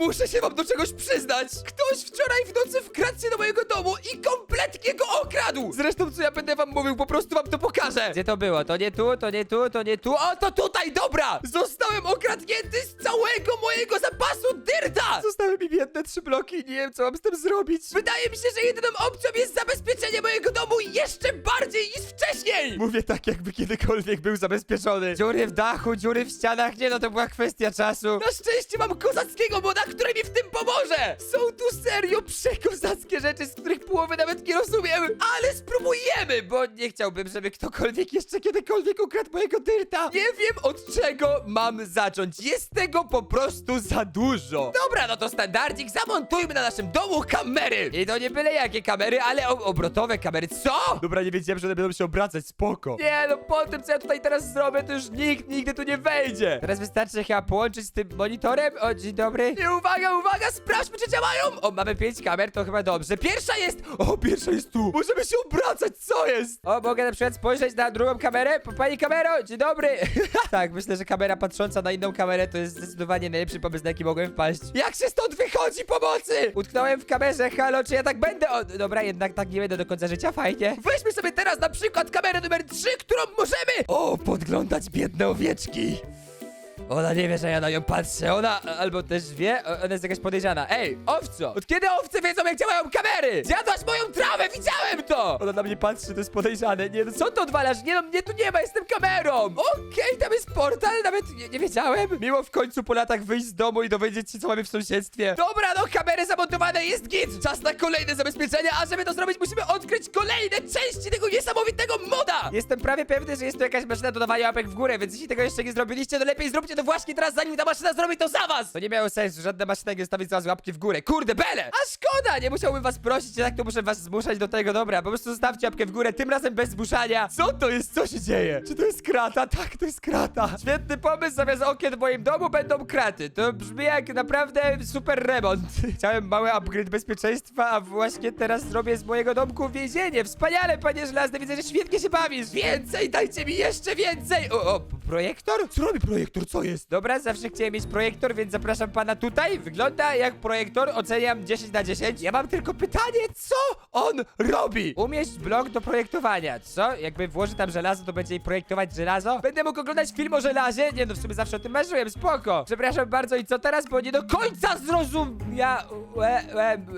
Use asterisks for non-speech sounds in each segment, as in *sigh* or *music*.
Muszę się wam do czegoś przyznać! Ktoś wczoraj w nocy wkradł się do mojego domu i kompletnie go okradł! Zresztą, co ja będę wam mówił, po prostu wam to pokażę! Gdzie to było? To nie tu, to nie tu, to nie tu. O, to tutaj, dobra! Zostałem okradnięty z całego mojego zapasu dyrta! Zostały mi biedne trzy bloki i nie wiem, co mam z tym zrobić. Wydaje mi się, że jedyną opcją jest zabezpieczenie mojego domu jeszcze bardziej niż wcześniej! Mówię tak, jakby kiedykolwiek był zabezpieczony. Dziury w dachu, dziury w ścianach, nie no, to była kwestia czasu. Na szczęście mam kozackiego moda, który mi w tym pomoże! Są tu serio przekozackie rzeczy, z których połowy nawet nie rozumiem, ale spróbujemy, bo nie chciałbym, żeby ktokolwiek jeszcze kiedykolwiek ukradł mojego dyrta. Nie wiem od czego mam zacząć, jest tego po prostu za dużo. Dobra, no to standardzik, zamontujmy na naszym domu kamery. I to nie byle jakie kamery, ale o- obrotowe kamery, co? Dobra, nie wiedziałem, że one będą się obracać, spoko. Nie, no po tym, co ja tutaj teraz zrobię, to już nikt nigdy tu nie wejdzie. Teraz wystarczy chyba połączyć z tym monitorem. O, dzień dobry. I uwaga, uwaga, sprawdźmy, czy działają. O, mamy pięć kamer, to chyba dobrze. Pierwsza jest... O, pierwsza jest tu. Możemy się obracać, co jest? O, mogę na przykład spojrzeć na drugą kamerę? Po- Pani kamero, dzień dobry. *laughs* tak, myślę, że kamera patrząca na inną kamerę to jest zdecydowanie najlepszy pomysł, na jaki mogłem wpaść. Jak się stąd wychodzi pomocy? Utknąłem w kamerze, halo, czy ja tak będę? O, dobra, jednak tak nie będę do końca życia, fajnie. Weźmy sobie teraz na przykład kamerę numer 3, którą możemy... O, podglądać biedne owieczki. Ona nie wie, że ja na nią patrzę. Ona albo też wie, ona jest jakaś podejrzana. Ej, owco! Od kiedy owce wiedzą, jak działają kamery? Zjadłaś moją trawę, widziałem to! Ona na mnie patrzy, to jest podejrzane. Nie, no co to odwalasz? Nie no, mnie tu nie ma, jestem kamerą! Okej, tam jest portal, nawet nie, nie wiedziałem. Miło w końcu po latach wyjść z domu i dowiedzieć się, co mamy w sąsiedztwie. Dobra, no, kamery zamontowane, jest git! Czas na kolejne zabezpieczenia, a żeby to zrobić, musimy odkryć kolejne części tego niesamowitego moda! Jestem prawie pewny, że jest to jakaś maszyna do dawania łapek w górę, więc jeśli tego jeszcze nie zrobiliście, to lepiej zróbcie to właśnie teraz, zanim ta maszyna zrobi to za was! To nie miało sensu, żadna maszyna nie stawi za was łapki w górę. Kurde, bele! A szkoda, nie musiałbym was prosić, tak to muszę was zmuszać do tego, dobra, po prostu zostawcie łapkę w górę, tym razem bez zmuszania. Co to jest? Co się dzieje? Czy to jest krata? Tak, to jest krata. Świetny pomysł, zamiast okien w moim domu będą kraty. To brzmi jak naprawdę super remont. *laughs* Chciałem mały upgrade bezpieczeństwa, a właśnie teraz zrobię z mojego domku więzienie. Wspaniale, panie żelazny, widzę, że świetnie się bawisz. Więcej, dajcie mi jeszcze więcej! O, o, projektor? Co robi projektor? Co jest? Dobra, zawsze chciałem mieć projektor, więc zapraszam pana tutaj. Wygląda jak projektor, oceniam 10 na 10. Ja mam tylko pytanie, co on robi? Umieść blok do projektowania. Co? Jakby włoży tam żelazo, to będzie projektować żelazo? Będę mógł oglądać film o żelazie? Nie no, w sumie zawsze o tym marzyłem, spoko. Przepraszam bardzo i co teraz, bo nie do końca zrozumiałem.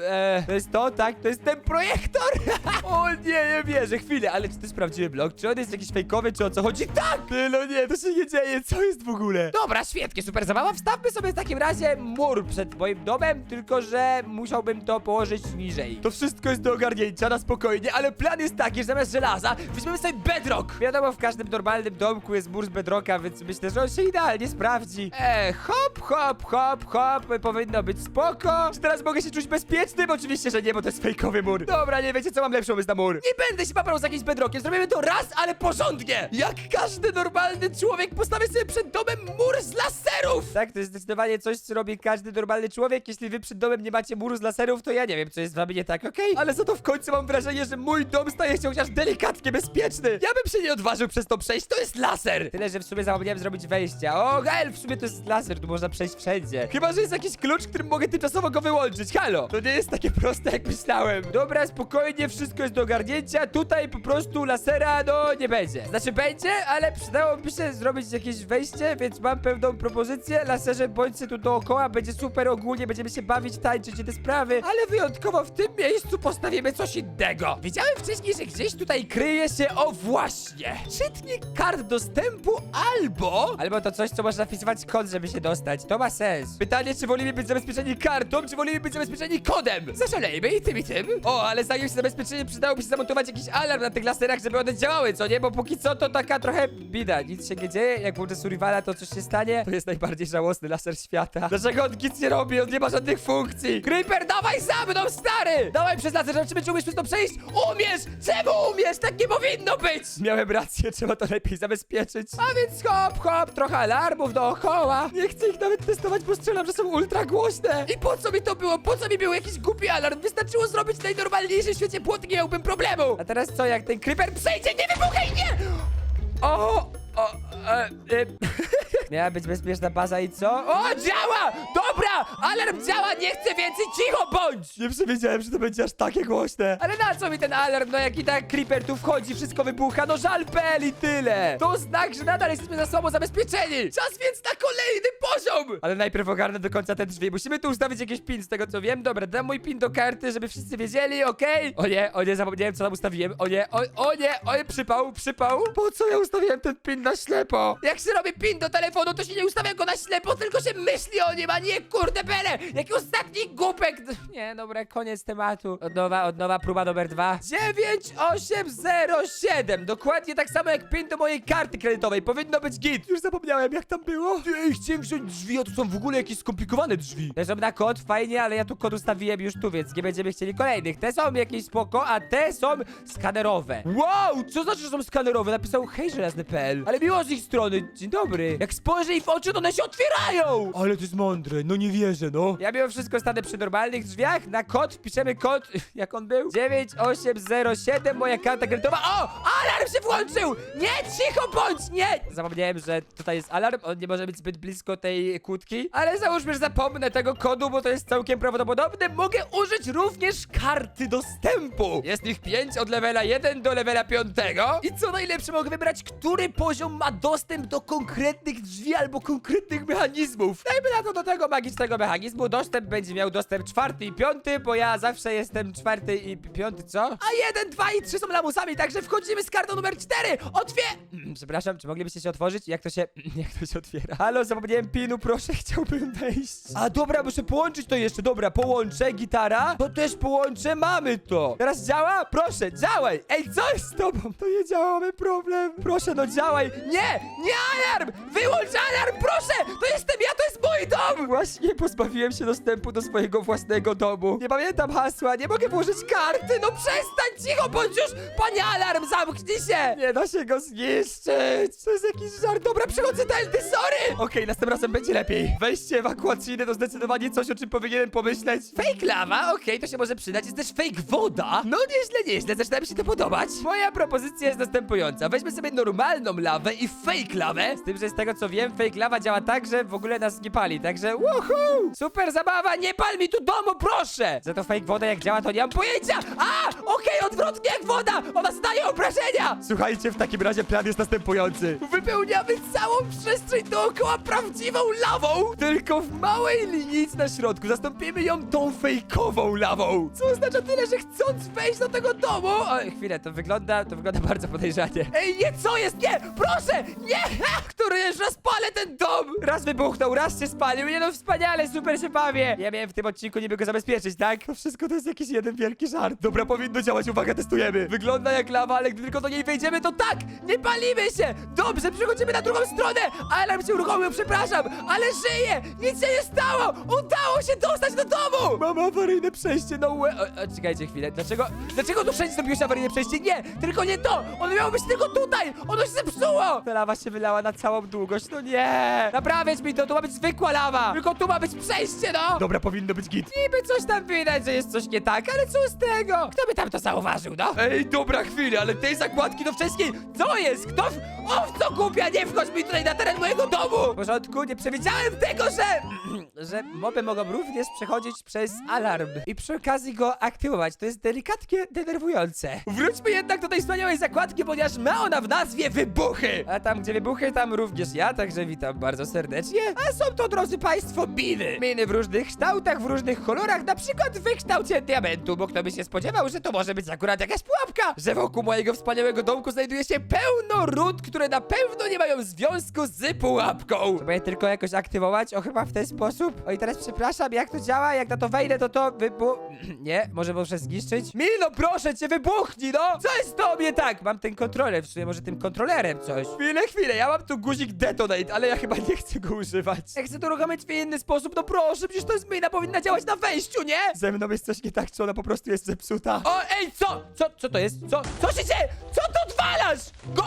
E, to jest to, tak? To jest ten projektor? *laughs* o nie, nie wierzę, chwilę, ale czy to jest prawdziwy blok? Czy on jest jakiś fejkowy, czy o co chodzi? Tak! No nie, to się nie dzieje, co jest w ogóle? Dobra, świetnie, super zabawa. Wstawmy sobie w takim razie mur przed moim domem, tylko że musiałbym to położyć niżej. To wszystko jest do ogarnięcia na spokojnie, ale plan jest taki, że zamiast żelaza weźmiemy sobie bedrock. Wiadomo, w każdym normalnym domku jest mur z bedrocka, więc myślę, że on się idealnie sprawdzi. Eee, hop, hop, hop, hop, powinno być spoko. Czy teraz mogę się czuć bezpiecznym? Oczywiście, że nie, bo to jest fejkowy mur. Dobra, nie wiecie co, mam lepszą pomysł na mur. Nie będę się paprał z jakimś bedrockiem, zrobimy to raz, ale porządnie. Jak każdy normalny człowiek postawię sobie przed domem mur z laserów. Tak, to jest zdecydowanie coś, co robi każdy normalny człowiek. Jeśli wy przed domem nie macie muru z laserów, to ja nie wiem, co jest z wami nie tak, okej? Ale za to w końcu mam wrażenie, że mój dom staje się chociaż delikatnie bezpieczny. Ja bym się nie odważył przez to przejść, to jest laser. Tyle, że w sumie zapomniałem zrobić wejścia. O, hel, w sumie to jest laser, tu można przejść wszędzie. Chyba, że jest jakiś klucz, którym mogę tymczasowo go wyłączyć. Halo, to nie jest takie proste, jak myślałem. Dobra, spokojnie, wszystko jest do ogarnięcia. Tutaj po prostu lasera, no, nie będzie. Znaczy będzie, ale przydałoby się zrobić jakieś wejście, więc mam pewną propozycję. Laserze, bądźcie tu dookoła, będzie super ogólnie, będziemy się bawić, tańczyć i te sprawy, ale wyjątkowo w tym miejscu postawimy coś innego. Wiedziałem wcześniej, że gdzieś tutaj kryje się, o właśnie, czytnik kart dostępu albo... Albo to coś, co można wpisywać kod, żeby się dostać. To ma sens. Pytanie, czy wolimy być zabezpieczeni kartą, czy wolimy być zabezpieczeni kodem? Zaszalejmy i tym i tym. O, ale zanim się zabezpieczymy, przydałoby się zamontować jakiś alarm na tych laserach, żeby one działały, co nie? Bo póki co to taka trochę bida. Nic się nie dzieje, jak włączę survivala, to coś się stanie. To jest najbardziej żałosny laser świata. Dlaczego on nic nie robi? On nie ma żadnych funkcji. Creeper, dawaj za mną, stary! Dawaj przez laser, czy umiesz przez to przejść. Umiesz! Czemu umiesz? Tak nie powinno być! Miałem rację, trzeba to lepiej zabezpieczyć. A więc hop, hop, trochę alarmów dookoła. Nie chcę ich nawet testować, bo strzelam, że są ultra głośne. I po co mi to było? Po co mi był jakiś głupi alarm? Wystarczyło zrobić najnormalniejszy w świecie płot, nie miałbym problemu. A teraz co, jak ten creeper przejdzie? Nie wybuchaj, nie! O! O! E, e, Miała być bezpieczna baza i co? O, działa! Dobra! Alarm działa, nie chcę więcej, cicho bądź! Nie przewidziałem, że to będzie aż takie głośne. Ale na co mi ten alarm? No jak i tak creeper tu wchodzi, wszystko wybucha, no żal PL i tyle. To znak, że nadal jesteśmy za słabo zabezpieczeni. Czas więc na kolejny poziom! Ale najpierw ogarnę do końca te drzwi. Musimy tu ustawić jakiś pin, z tego co wiem. Dobra, dam mój pin do karty, żeby wszyscy wiedzieli, okej? O nie, o nie, zapomniałem co tam ustawiłem. O nie, o, o nie, o nie, przypał, przypał. Po co ja ustawiłem ten pin na ślepo? Jak się robi pin do telefonu, to się nie ustawia go na ślepo, tylko się myśli o nim, a nie kurde bele! Jaki ostatni głupek! Nie, dobra, koniec tematu. Od nowa, od nowa, próba numer dwa. 9807! Dokładnie tak samo jak pin do mojej karty kredytowej. Powinno być git. Już zapomniałem, jak tam było. Ej, chciałem wziąć drzwi, a to są w ogóle jakieś skomplikowane drzwi. Te są na kod, fajnie, ale ja tu kod ustawiłem już tu, więc nie będziemy chcieli kolejnych. Te są jakieś spoko, a te są skanerowe. Wow, co znaczy, że są skanerowe? Napisał hej żelazny.pl. Ale miło z ich strony. Dzień dobry. Jak spojrzę im w oczy, to one się otwierają. Ale to jest mądre, no nie wierzę, no. Ja mimo wszystko stanę przy normalnych drzwiach. Na kod wpiszemy kod, *laughs* jak on był? 9807, moja karta kredytowa. O, alarm się włączył! Nie, cicho bądź, nie! Zapomniałem, że tutaj jest alarm, on nie może być zbyt blisko tej kłódki. Ale załóżmy, że zapomnę tego kodu, bo to jest całkiem prawdopodobne. Mogę użyć również karty dostępu. Jest ich 5 od levela 1 do levela 5. I co najlepsze, mogę wybrać, który poziom ma dostęp do konkretnych drzwi albo konkretnych mechanizmów. Dajmy na to do tego magicznego mechanizmu. Dostęp będzie miał dostęp czwarty i piąty, bo ja zawsze jestem czwarty i pi- piąty, co? A jeden, dwa i trzy są lamusami, także wchodzimy z kartą numer cztery. Otwie... *clears throat* Przepraszam, czy moglibyście się otworzyć? Jak to się... *clears throat* Jak to się otwiera? Halo, zapomniałem pinu, proszę, *laughs* chciałbym wejść. A dobra, muszę połączyć to jeszcze. Dobra, połączę, gitara. To też połączę, mamy to. Teraz działa? Proszę, działaj. Ej, co jest z tobą? To nie działa, mamy problem. Proszę, no działaj. Nie, nie alarm! Wyłącz alarm, proszę! To jestem ja, to jest mój dom! Właśnie pozbawiłem się dostępu do swojego własnego domu. Nie pamiętam hasła, nie mogę włożyć karty. No przestań, cicho bądź już! Panie alarm, zamknij się! Nie da się go zniszczyć. To jest jakiś żart. Dobra, przychodzę tędy, sorry! Okej, następnym razem będzie lepiej. Wejście ewakuacyjne to zdecydowanie coś, o czym powinienem pomyśleć. Fake lawa, okej, to się może przydać. Jest też fake woda. No nieźle, nieźle, zaczyna mi się to podobać. Moja propozycja jest następująca. Weźmy sobie normalną lawę i fake lawę. Z tym, że z tego co wiem, fake lawa działa tak, że w ogóle nas nie pali. Także woohoo! Super zabawa, nie pal mi tu domu, proszę! Za to fake woda jak działa, to nie mam pojęcia! A! Okej, odwrotnie jak woda! Ona zdaje obrażenia! Słuchajcie, w takim razie plan jest następujący. Wypełniamy całą przestrzeń dookoła prawdziwą lawą! Tylko w małej linijce na środku zastąpimy ją tą fejkową lawą! Co oznacza tyle, że chcąc wejść do tego domu... O, chwilę, to wygląda, to wygląda *laughs* bardzo podejrzanie. Ej, nie, co jest? Nie! Proszę! Nie! Ha! Który jeszcze spalę ten dom! Raz wybuchnął, raz się spalił. Nie no, wspaniale, super się bawię! Ja miałem w tym odcinku niby go zabezpieczyć, tak? To wszystko to jest jakiś jeden wielki żart. Dobra, powinno działać, uwaga, Wygląda jak lawa, ale gdy tylko do niej wejdziemy, to tak! Nie palimy się! Dobrze, przechodzimy na drugą stronę! Alarm się uruchomił, przepraszam! Ale żyję! Nic się nie stało! Udało się dostać do domu! Mam awaryjne przejście, no łe... O, o, czekajcie chwilę, dlaczego... Dlaczego tu wszędzie zrobiłeś awaryjne przejście? Nie! Tylko nie to! Ono miało być tylko tutaj! Ono się zepsuło! Ta lawa się wylała na całą długość, no nie! Naprawiać mi to, tu ma być zwykła lawa! Tylko tu ma być przejście, no! Dobra, powinno być git. Niby coś tam widać, że jest coś nie tak, ale co z tego? Kto by tam to zauważył, no? Ej, dobra chwila, ale tej zakładki do wcześniej... Co jest? Kto... W... O, co głupia, nie wchodź mi tutaj na teren mojego domu! W porządku, nie przewidziałem tego, że... *clears throat* że moby mogą również przechodzić przez alarm i przy okazji go aktywować. To jest delikatnie denerwujące. Wróćmy jednak do tej wspaniałej zakładki, ponieważ ma ona w nazwie wybuchy! A tam, gdzie wybuchy, tam również ja, także witam bardzo serdecznie. A są to, drodzy państwo, miny. Miny w różnych kształtach, w różnych kolorach, na przykład w kształcie diamentu, bo kto by się spodziewał, że to może być akurat jakaś pułapka, że wokół mojego wspaniałego domku znajduje się pełno ród, które na pewno nie mają związku z pułapką. Trzeba je tylko jakoś aktywować, o chyba w ten sposób. O i teraz przepraszam, jak to działa, jak na to wejdę, to to wybu... *clears throat* nie, może muszę zniszczyć? Milo, proszę cię, wybuchnij, no! Co jest tobie tak? Mam ten kontroler, w sumie może tym kontrolerem coś. Chwilę, chwilę, ja mam tu guzik detonate, ale ja chyba nie chcę go używać. Ja chcę to uruchomić w inny sposób, no proszę, przecież to jest mina, powinna działać na wejściu, nie? Ze mną jest coś nie tak, czy ona po prostu jest zepsuta. O, ej, co? Co, co to jest? Co? Co się dzieje? Co tu odwalasz? Go...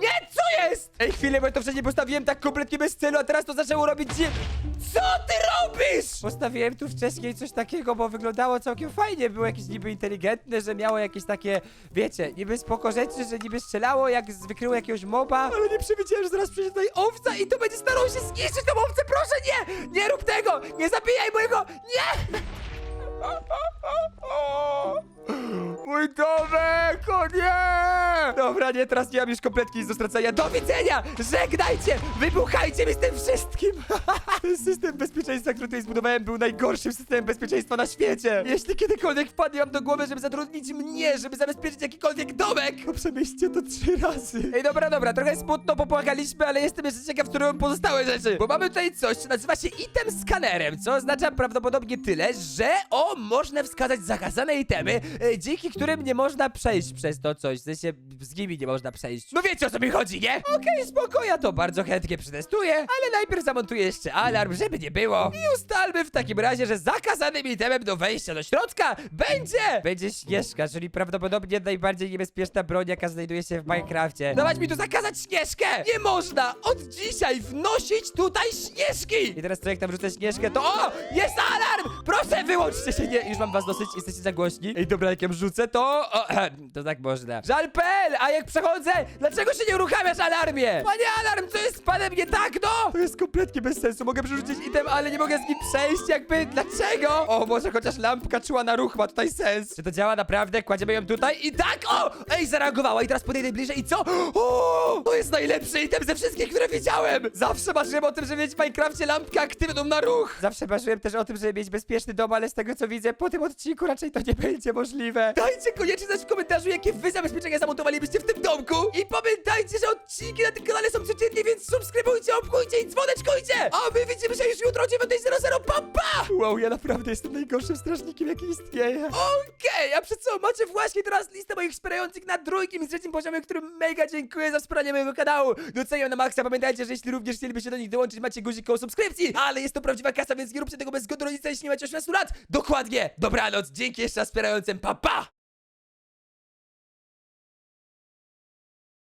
Nie, co jest? Ej, chwilę, bo ja to wcześniej postawiłem tak kompletnie bez celu, a teraz to zaczęło robić dzi... Co ty robisz? Postawiłem tu wcześniej coś takiego, bo wyglądało całkiem fajnie. Było jakieś niby inteligentne, że miało jakieś takie, wiecie, niby spoko rzeczy, że niby strzelało, jak z- wykryło jakiegoś moba. Ale nie przewidziałem, że zaraz przyjdzie tutaj owca i to będzie starało się zniszczyć tą owcę. Proszę, nie! Nie rób tego! Nie zabijaj mojego... Nie! *laughs* Mój domek, o nie! Dobra, nie, teraz nie mam już kompletnie nic do stracenia. Do widzenia! Żegnajcie! Wybuchajcie mi z tym wszystkim! *laughs* System bezpieczeństwa, który tutaj zbudowałem, był najgorszym systemem bezpieczeństwa na świecie. Jeśli kiedykolwiek wpadnie wam do głowy, żeby zatrudnić mnie, żeby zabezpieczyć jakikolwiek domek, to przemyślcie to trzy razy. Ej, dobra, dobra, trochę smutno popłakaliśmy, ale jestem jeszcze ciekaw, które pozostałe rzeczy. Bo mamy tutaj coś, co nazywa się item skanerem, co oznacza prawdopodobnie tyle, że o, można wskazać zakazane itemy, e, dzięki którym nie można przejść przez to coś, w sensie z nimi nie można przejść. No wiecie o co mi chodzi, nie? Okej, spoko, ja to bardzo chętnie przetestuję, ale najpierw zamontuję jeszcze alarm, żeby nie było. I ustalmy w takim razie, że zakazanym itemem do wejścia do środka będzie... Będzie śnieżka, czyli prawdopodobnie najbardziej niebezpieczna broń, jaka znajduje się w Minecrafcie. Dawać mi tu zakazać śnieżkę! Nie można od dzisiaj wnosić tutaj śnieżki! I teraz co, jak tam rzucę śnieżkę, to o! Jest alarm! Proszę, wyłączcie się! Nie, już mam was dosyć, jesteście za głośni. Ej, dobra, jak ją rzucę, to... O, *clears throat* to tak można. Żal.pl, a jak przechodzę, dlaczego się nie uruchamiasz alarmie? Panie alarm, co jest z panem nie tak, no? To jest kompletnie bez sensu, mogę przerzucić item, ale nie mogę z nim przejść, jakby, dlaczego? O, może chociaż lampka czuła na ruch ma tutaj sens. Czy to działa naprawdę? Kładziemy ją tutaj i tak, o! Ej, zareagowała i teraz podejdę bliżej i co? O, to jest najlepszy item ze wszystkich, które widziałem! Zawsze marzyłem o tym, żeby mieć w Minecrafcie lampkę aktywną na ruch! Zawsze marzyłem też o tym, żeby mieć bezpieczny dom, ale z tego co widzę, po tym odcinku raczej to nie będzie możliwe. Dajcie koniecznie znać w komentarzu, jakie wy zabezpieczenia zamontowalibyście w tym domku! I pamiętajcie, że odcinki na tym kanale są codziennie, więc subskrybujcie, obkujcie i dzwoneczkujcie! A my widzimy się już jutro o 9.00, pa pa! Wow, ja naprawdę jestem najgorszym strażnikiem, jaki istnieje. Okej, a przed co macie właśnie teraz listę moich wspierających na drugim i trzecim poziomie, którym mega dziękuję za wspieranie mojego kanału. Doceniam na maksa, pamiętajcie, że jeśli również chcielibyście do nich dołączyć, macie guzik koło subskrypcji, ale jest to prawdziwa kasa, więc nie róbcie tego bez zgody rodzica, jeśli nie macie 18 lat. Dokładnie, dobranoc, dzięki jeszcze raz wspierającym, pa pa!